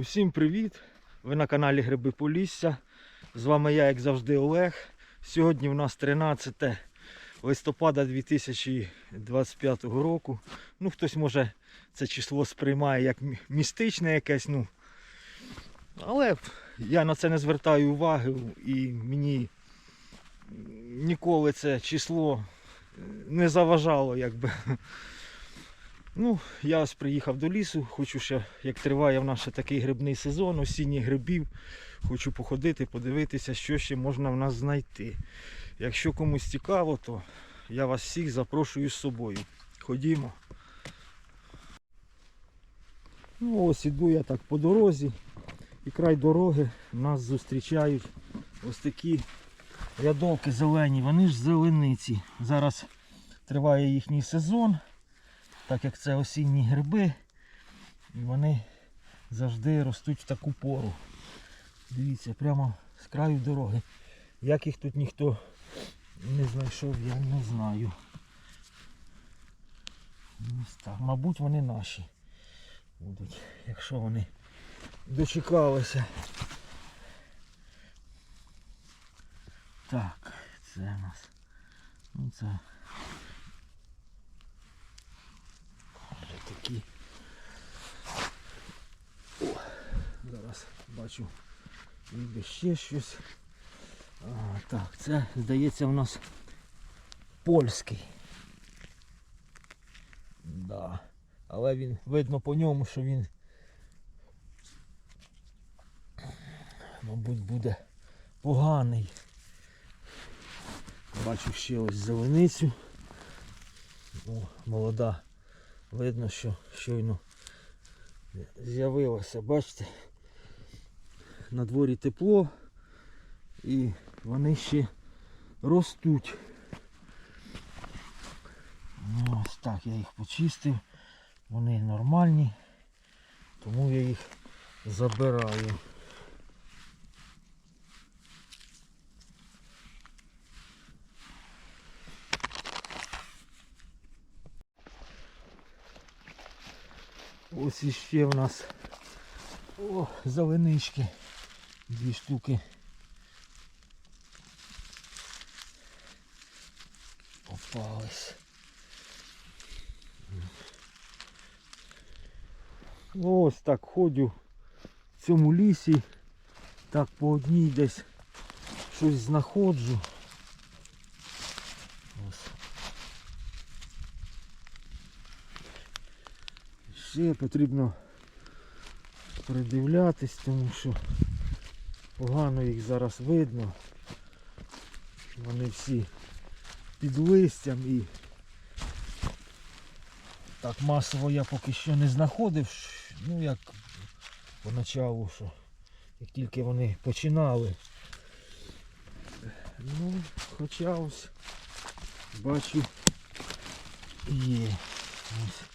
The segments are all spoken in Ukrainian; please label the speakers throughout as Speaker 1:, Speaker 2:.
Speaker 1: Усім привіт! Ви на каналі Гриби Полісся. З вами я, як завжди, Олег. Сьогодні у нас 13 листопада 2025 року. Ну, хтось може це число сприймає як містичне якесь, ну. Але я на це не звертаю уваги і мені ніколи це число не заважало, якби. Ну, я ось приїхав до лісу, хочу ще, як триває в нас ще такий грибний сезон, осінніх грибів. Хочу походити, подивитися, що ще можна в нас знайти. Якщо комусь цікаво, то я вас всіх запрошую з собою. Ходімо. Ну ось іду я так по дорозі. І край дороги нас зустрічають ось такі рядовки зелені. Вони ж зелениці. Зараз триває їхній сезон так як це осінні гриби, і вони завжди ростуть в таку пору. Дивіться, прямо з краю дороги. Як їх тут ніхто не знайшов, я не знаю. Так. Мабуть, вони наші будуть, якщо вони дочекалися. Так, це у нас. Ну це вже такі. О, зараз бачу ніби ще щось. А, так, це здається у нас польський. Да. Але він видно по ньому, що він мабуть буде поганий. Бачу ще ось зеленицю. О, молода. Видно, що щойно з'явилося, бачите, на дворі тепло і вони ще ростуть. Ну, Ось так я їх почистив, вони нормальні, тому я їх забираю. Ось іще в нас о, зеленички. Дві штуки. Попались. Ось так ходю в цьому лісі. Так по одній десь щось знаходжу. Ще потрібно придивлятись, тому що погано їх зараз видно. Вони всі під листям і так масово я поки що не знаходив. Ну як поначалу, що як тільки вони починали. Ну, хоча ось бачу є. Ось.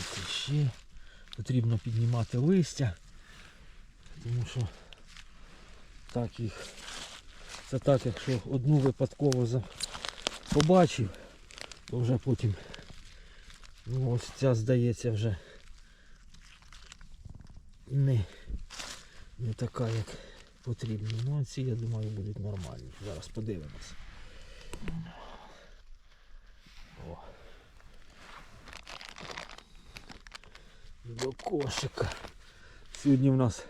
Speaker 1: Ось ще потрібно піднімати листя, тому що так їх, це так, якщо одну випадково побачив, то вже потім ну, ось ця здається вже не, не така, як потрібно. Ну а ці, я думаю, будуть нормальні. Зараз подивимось. До кошика. Сьогодні в нас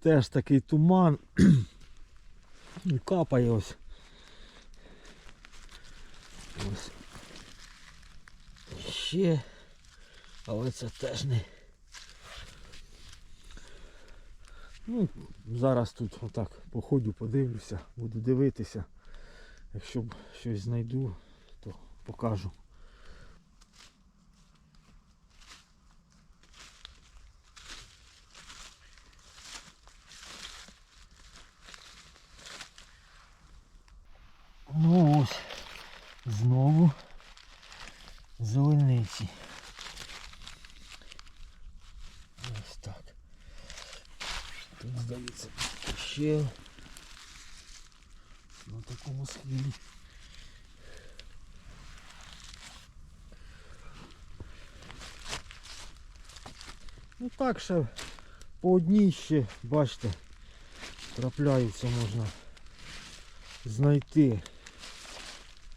Speaker 1: теж такий туман. І капає ось. Ось. Ще. Але це теж не. Ну, зараз тут отак походю, подивлюся, буду дивитися. Якщо щось знайду, то покажу. знову зелениці. Ось так. Тут здається ще на такому схилі. Ну так ще по одній ще, бачите, трапляються можна знайти.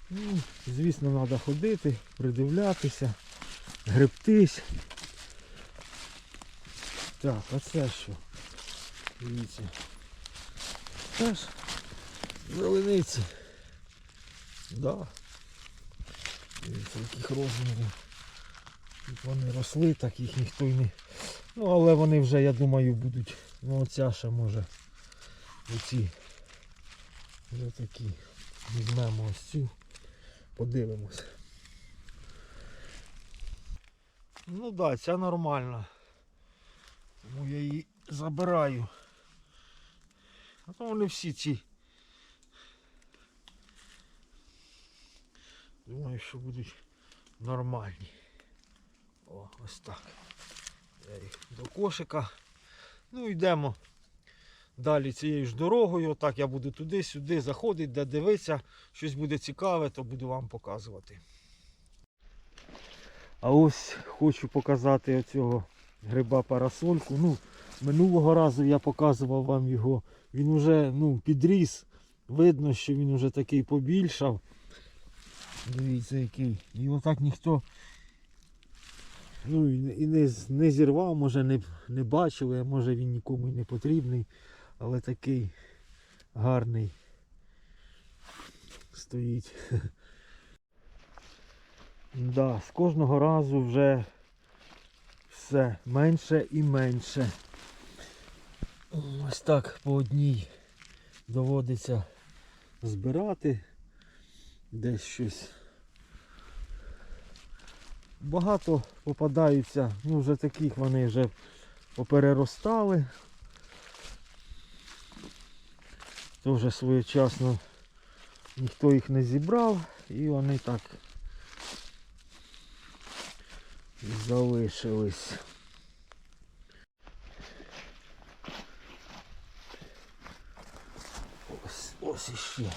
Speaker 1: Ну, звісно, треба ходити, придивлятися, гребтись. Так, а це що? Дивіться. Теж зелениці. Да. Дивіться, яких розмірів. Тут вони росли, так їх ніхто й не. Ну, але вони вже, я думаю, будуть. Ну оця ще може. Оці. Вже такі. Візьмемо ось цю. Подивимось. Ну так, да, ця нормальна. Тому я її забираю. А то вони всі ці. Думаю, що будуть нормальні. О, ось так. Я їх до кошика. Ну йдемо далі цією ж дорогою. Отак я буду туди-сюди заходити, де дивитися. Щось буде цікаве, то буду вам показувати. А ось хочу показати оцього гриба парасольку. Ну, минулого разу я показував вам його. Він вже ну, підріс. Видно, що він вже такий побільшав. Дивіться який. І отак ніхто ну, і не- не, зірвав, може не, не бачили, може він нікому й не потрібний. Але такий гарний стоїть. Да, з кожного разу вже все менше і менше. Ось так по одній доводиться збирати десь щось. Багато попадаються, ну вже таких вони вже попереростали. То своєчасно ніхто їх не зібрав і вони так залишились. Ось, ось іще.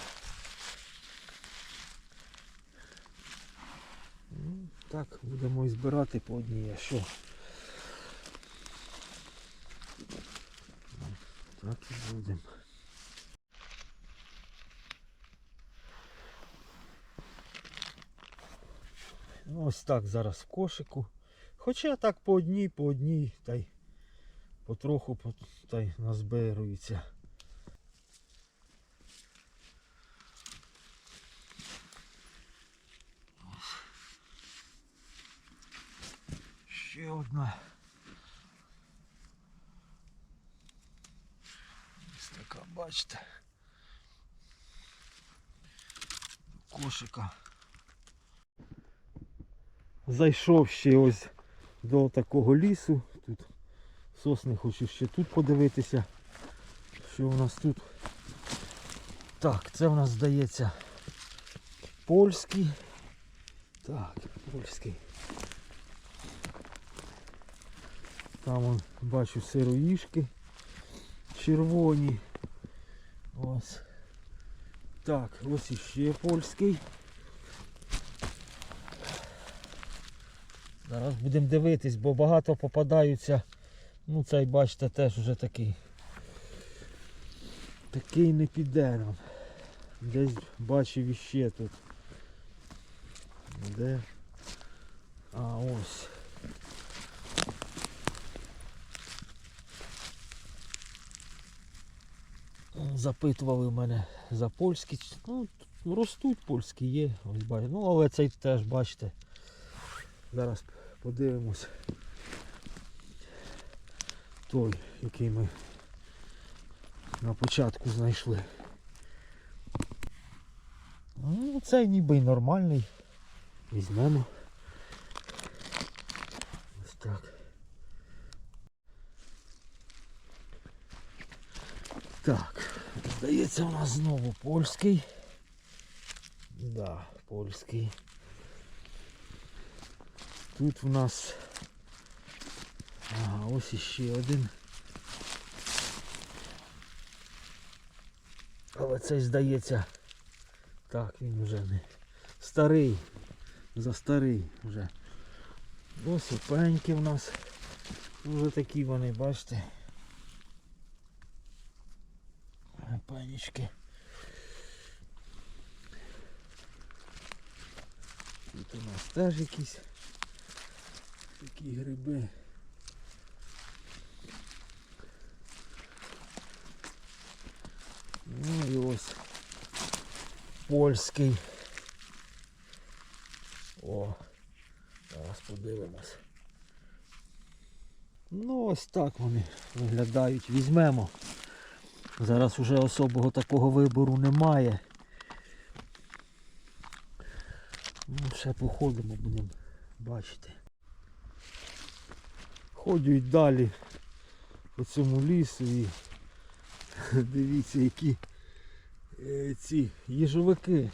Speaker 1: Ну, Так, будемо і збирати по одній, а що? Так і будемо. Ну, Ось так зараз в кошику. Хоча так по одній, по одній, та й потроху по- та й назбирується. Ще одна. Ось така, бачите. Кошика. Зайшов ще ось до такого лісу. Тут сосни хочу ще тут подивитися. Що у нас тут? Так, це у нас здається польський. Так, польський. Там он, бачу сироїшки червоні. Ось. Так, ось іще польський. Зараз будемо дивитись, бо багато попадаються. Ну цей бачите теж вже такий. Такий не піде нам. Десь бачив іще тут. Де? А ось. Запитували в мене за польські. Ну, ростуть польські є, ось бачите. Ну, але цей теж, бачите. Зараз подивимось. Той, який ми на початку знайшли. Ну, цей ніби й нормальний. Візьмемо. Ось так. Так, здається, у нас знову польський. Да, польський. Тут в нас ага, ось іще один. Але цей здається. Так, він вже не старий. За старий вже. Ось опеньки в нас. Вже такі вони, бачите. Панічки. Тут у нас теж якісь такі гриби. Ну і ось польський. О, зараз подивимось. Ну ось так вони виглядають. Візьмемо. Зараз уже особого такого вибору немає. Ну, ще походимо, будемо бачити. Ходять далі по цьому лісу і дивіться, які е, ці їжовики.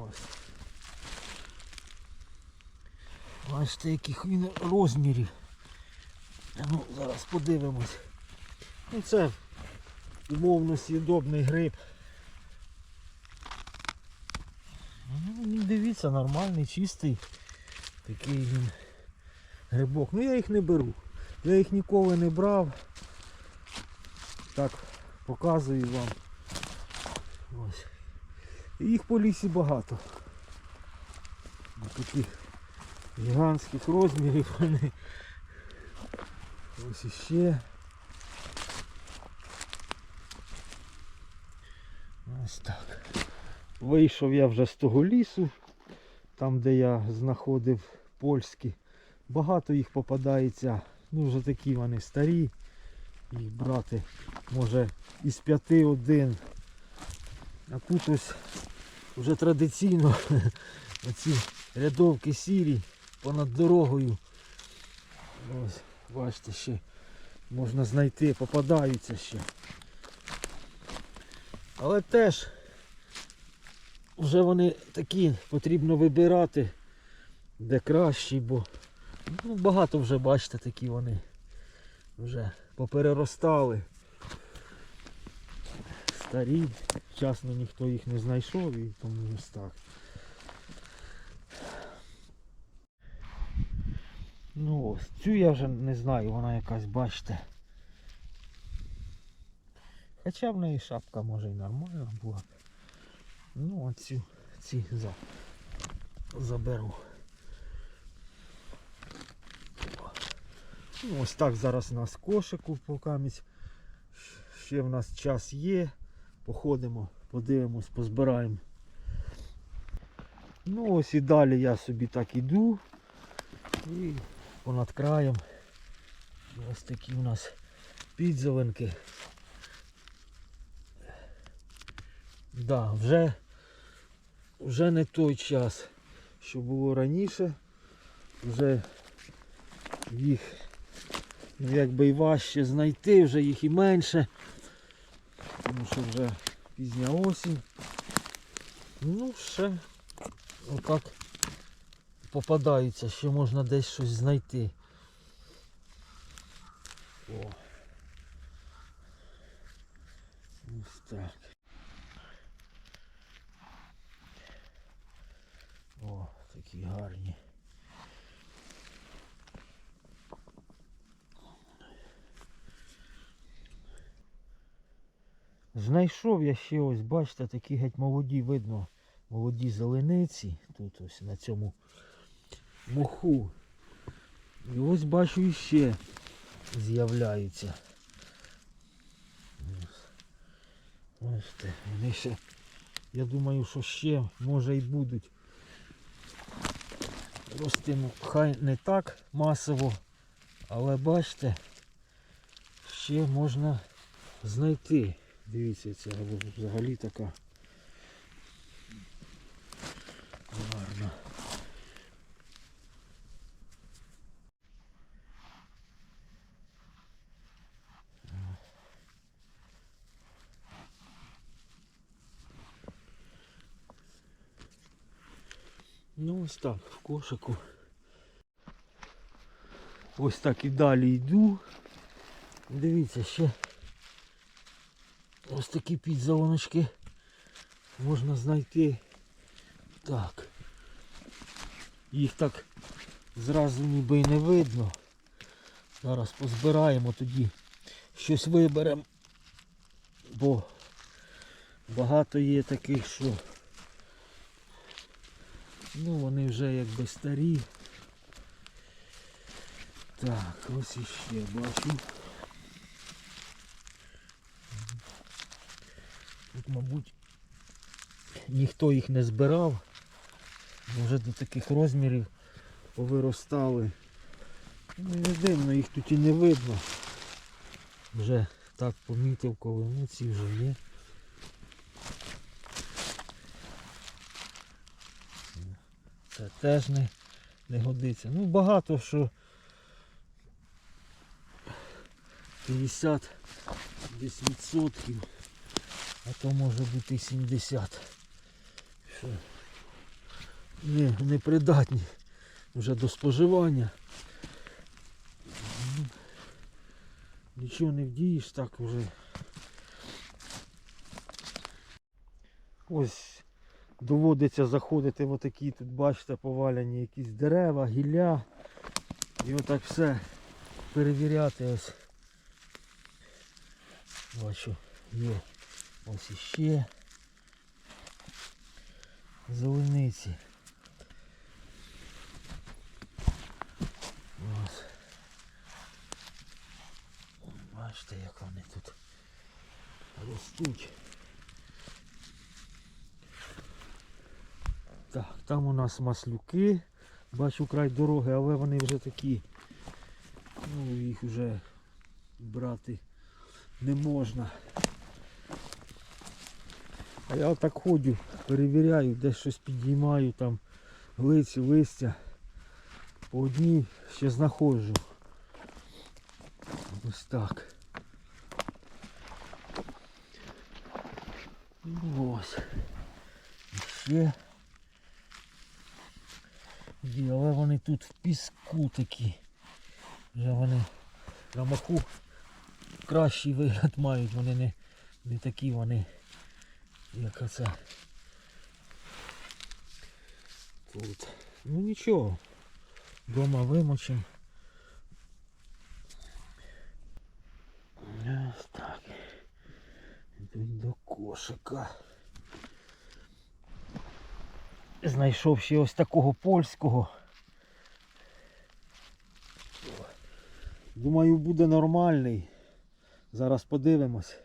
Speaker 1: Ось. Бачите, яких він розмірів. Ну, зараз подивимось. Ну це умовно сідобний гриб. Ну, дивіться, нормальний, чистий. Такий він грибок. Ну я їх не беру. Я їх ніколи не брав. Так, показую вам. Ось. Їх по лісі багато. Таких гігантських розмірів вони. Ось іще. Ось так. Вийшов я вже з того лісу, там де я знаходив польські. Багато їх попадається, ну вже такі вони старі. Їх брати може із п'яти один. А тут ось вже традиційно оці рядовки сірі понад дорогою. Ось, бачите, ще можна знайти, попадаються ще. Але теж вже вони такі потрібно вибирати, де кращі, бо ну, багато вже бачите такі вони вже попереростали. Старі, вчасно ніхто їх не знайшов і тому ось так. Ну ось, цю я вже не знаю, вона якась, бачите. Хоча в неї шапка може і нормальна була. Ну а ці за, заберу. Ну, ось так зараз у нас кошику покамість. Ще в нас час є. Походимо, подивимось, позбираємо. Ну ось і далі я собі так іду. І понад краєм. Ось такі у нас підзеленки. Да, вже, вже не той час, що було раніше. Вже їх якби і важче знайти, вже їх і менше. Тому що вже пізня осінь. Ну, ще отак попадаються, що можна десь щось знайти. О. Ось так. О, такі гарні. Знайшов я ще ось, бачите, такі геть молоді, видно, молоді зелениці. Тут ось на цьому моху. І ось бачу іще з'являються. Бачите, вони ще, я думаю, що ще може і будуть рости, ну, хай не так масово, але бачите, ще можна знайти. Дивіться, ця взагалі така гарна. Ну ось так, в кошику. Ось так і далі йду. Дивіться, ще ось такі підзалоночки можна знайти. Так. Їх так зразу ніби й не видно. Зараз позбираємо тоді щось виберемо. Бо багато є таких, що ну вони вже якби старі. Так, ось іще бачу. Тут, мабуть, ніхто їх не збирав. Вже до таких розмірів повиростали. Ну не дивно, їх тут і не видно. Вже так помітив, коли ну ці вже є. Це теж не, не годиться. Ну багато що 50 десь відсотків, а то може бути і 70. Що не, непридатні вже до споживання. Ну, Нічого не вдієш, так вже. Ось доводиться заходити в отакі тут, бачите, поваляні якісь дерева, гілля. І отак все перевіряти ось. Бачу, є ось іще зелениці. Бачите, як вони тут ростуть. Так, там у нас маслюки. Бачу край дороги, але вони вже такі. Ну, їх вже брати не можна. А я отак ходю, перевіряю, десь щось підіймаю, там глиці, листя. По одній ще знаходжу. Ось так. Ну, Ось. І ще. Але вони тут в піску такі. Вже вони на маху кращий вигляд мають, вони не, не такі вони, як оце. Тут. Ну нічого. Дома вимочимо. Так. Йдуть до кошика. Знайшов ще ось такого польського. Думаю, буде нормальний. Зараз подивимось.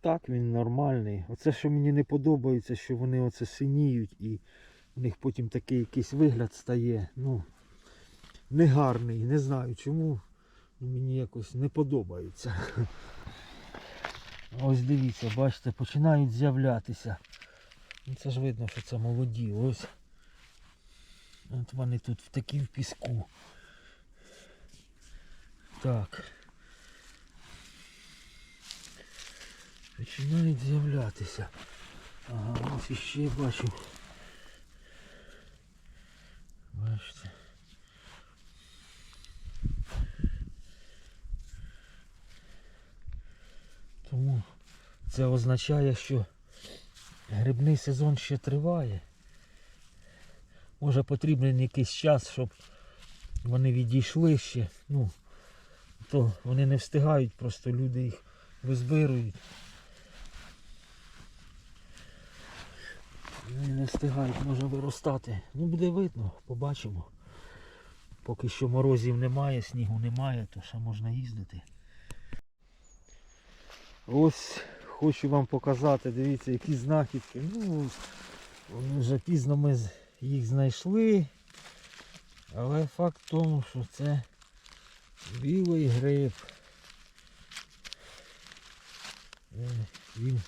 Speaker 1: Так, він нормальний. Оце, що мені не подобається, що вони оце синіють і у них потім такий якийсь вигляд стає. Ну, негарний. Не знаю чому. Ну, Мені якось не подобається. Ось дивіться, бачите, починають з'являтися. Ну, Це ж видно, що це молоді. Ось. От вони тут в такі в піску. Так. Починають з'являтися. Ага, ось іще бачу. Бачите. Тому це означає, що грибний сезон ще триває. Може потрібен якийсь час, щоб вони відійшли ще. Ну, то вони не встигають, просто люди їх визбирують. Вони не встигають, може виростати. Ну буде видно, побачимо. Поки що морозів немає, снігу немає, то ще можна їздити. Ось хочу вам показати, дивіться, які знахідки. Ну, вже пізно ми їх знайшли. Але факт в тому, що це білий гриб. Е, Він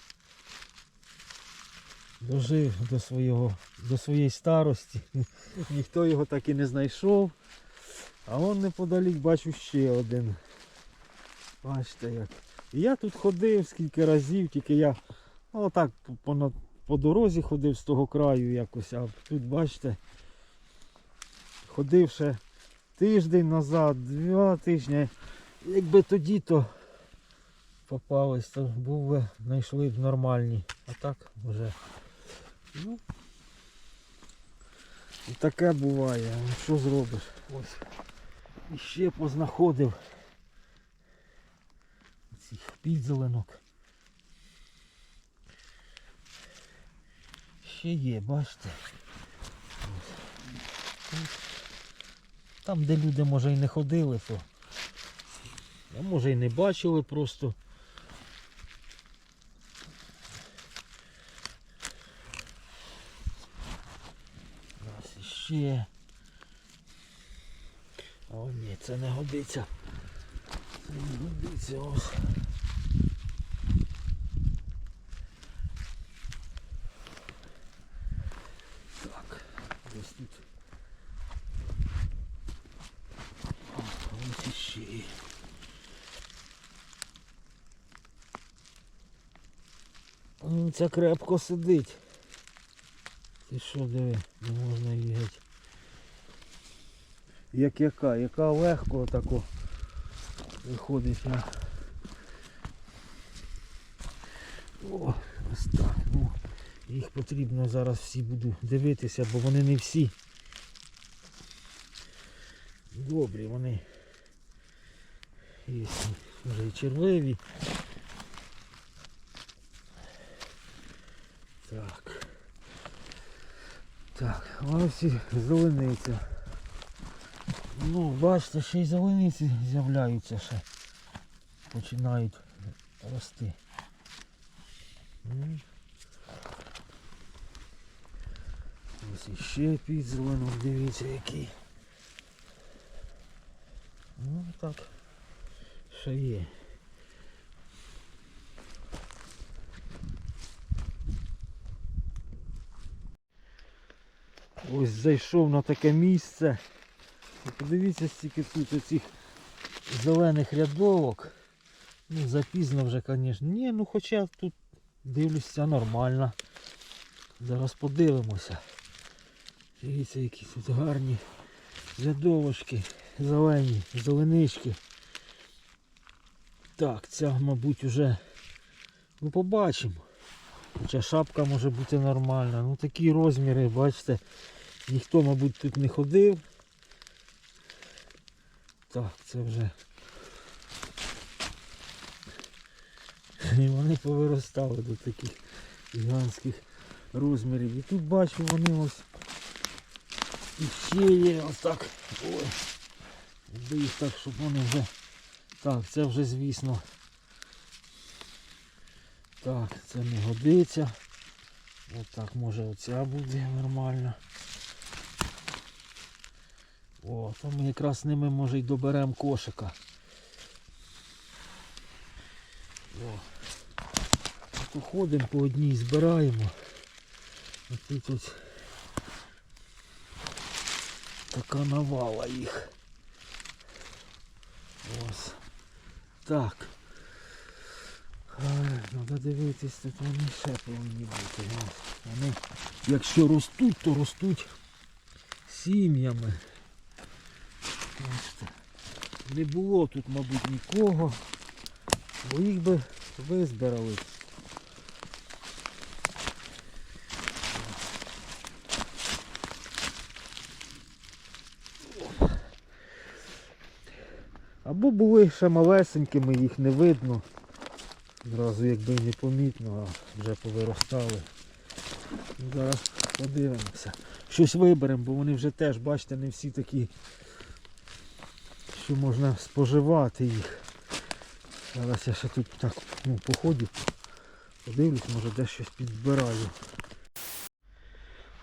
Speaker 1: дожив до свого, до своєї старості. Ніхто його так і не знайшов. А он неподалік бачу ще один. Бачите як. І я тут ходив скільки разів, тільки я ну, отак по, по, дорозі ходив з того краю якось, а тут бачите, ходив ще тиждень назад, два тижні. Якби тоді то попались, то був би, знайшли б нормальні. А так вже. Ну, таке буває, ну що зробиш? Ось. І ще познаходив цих підзеленок. Ще є, бачите? Там, де люди може і не ходили, то а може і не бачили просто. Іще. О ні, це не годиться. Це не годиться ось. Так, ось тут. Ось. Ну, Ця крепко сидить. Ти що диви, не можна її. Як яка, яка легко тако виходить на. О, ось. Ну, їх потрібно зараз всі буду дивитися, бо вони не всі. Добрі, вони є вже і червиві. Так. Так, ось і зелениця. Ну, бачите, ще й зелениці з'являються ще. Починають рости. Ось іще підзеленок, дивіться який. Ну так. Ще є. Ось зайшов на таке місце. Подивіться стільки тут оцих зелених рядовок. Ну, запізно вже, звісно. Ні, ну хоча тут дивлюся нормально. Зараз подивимося. Дивіться, які тут гарні рядовочки, зелені, зеленички. Так, ця, мабуть, уже ну, побачимо. Хоча шапка може бути нормальна. Ну такі розміри, бачите, ніхто, мабуть, тут не ходив. Так, це вже. І вони повиростали до таких гігантських розмірів. І тут бачу вони ось і ще є ось так. Ой. Їх так, щоб вони вже... Так, це вже звісно. Так, це не годиться. Отак може оця буде нормально. О, то ми якраз ними може й доберемо кошика. О. Ходимо по одній збираємо. А тут така навала їх. Ось. Так. Треба дивитись, тут вони ще повинні бути. Вони, якщо ростуть, то ростуть сім'ями. Не було тут, мабуть, нікого, бо їх би визбирали. Або були ще малесенькими, їх не видно. Зразу якби й не помітно, а вже повиростали. Ну, Зараз подивимося. Щось виберемо, бо вони вже теж, бачите, не всі такі, що можна споживати їх. Зараз я ще тут так ну, походю, подивлюсь, може де щось підбираю.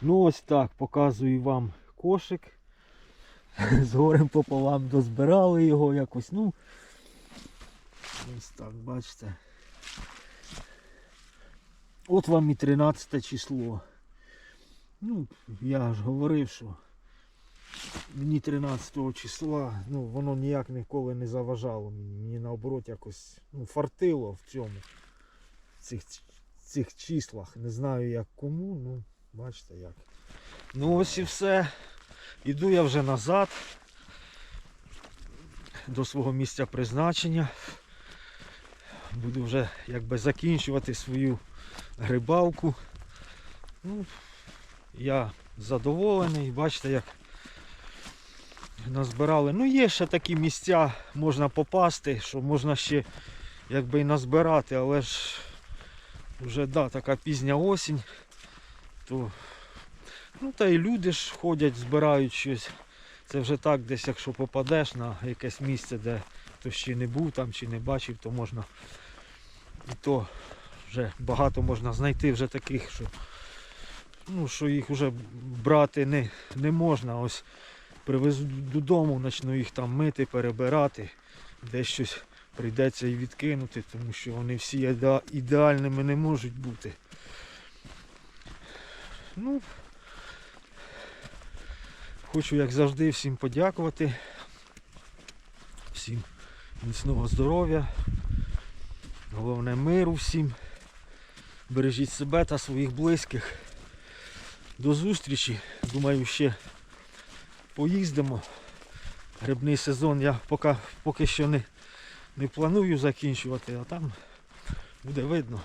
Speaker 1: Ну ось так показую вам кошик. З горем пополам дозбирали його якось, ну. Ось так, бачите. От вам і 13 число. Ну, я ж говорив, що мені 13 числа, ну, воно ніяк ніколи не заважало мені. Наоборот якось ну, фартило в цьому. В цих, цих числах. Не знаю як кому, ну, бачите як. Ну ось і все. Іду я вже назад до свого місця призначення. Буду вже якби закінчувати свою грибалку. Ну, я задоволений. Бачите, як назбирали. Ну, є ще такі місця, можна попасти, що можна ще якби і назбирати, але ж вже да, така пізня осінь, то ну та і люди ж ходять, збирають щось. Це вже так, десь якщо попадеш на якесь місце, де хтось ще не був там чи не бачив, то можна і то вже багато можна знайти вже таких, що, ну, що їх вже брати не, не можна. Ось привезуть додому, почну їх там мити, перебирати, десь щось прийдеться і відкинути, тому що вони всі ідеальними не можуть бути. Ну, хочу, як завжди, всім подякувати. Всім міцного здоров'я. Головне миру всім. Бережіть себе та своїх близьких. До зустрічі. Думаю, ще поїздимо. Грибний сезон я поки, поки що не, не планую закінчувати, а там буде видно.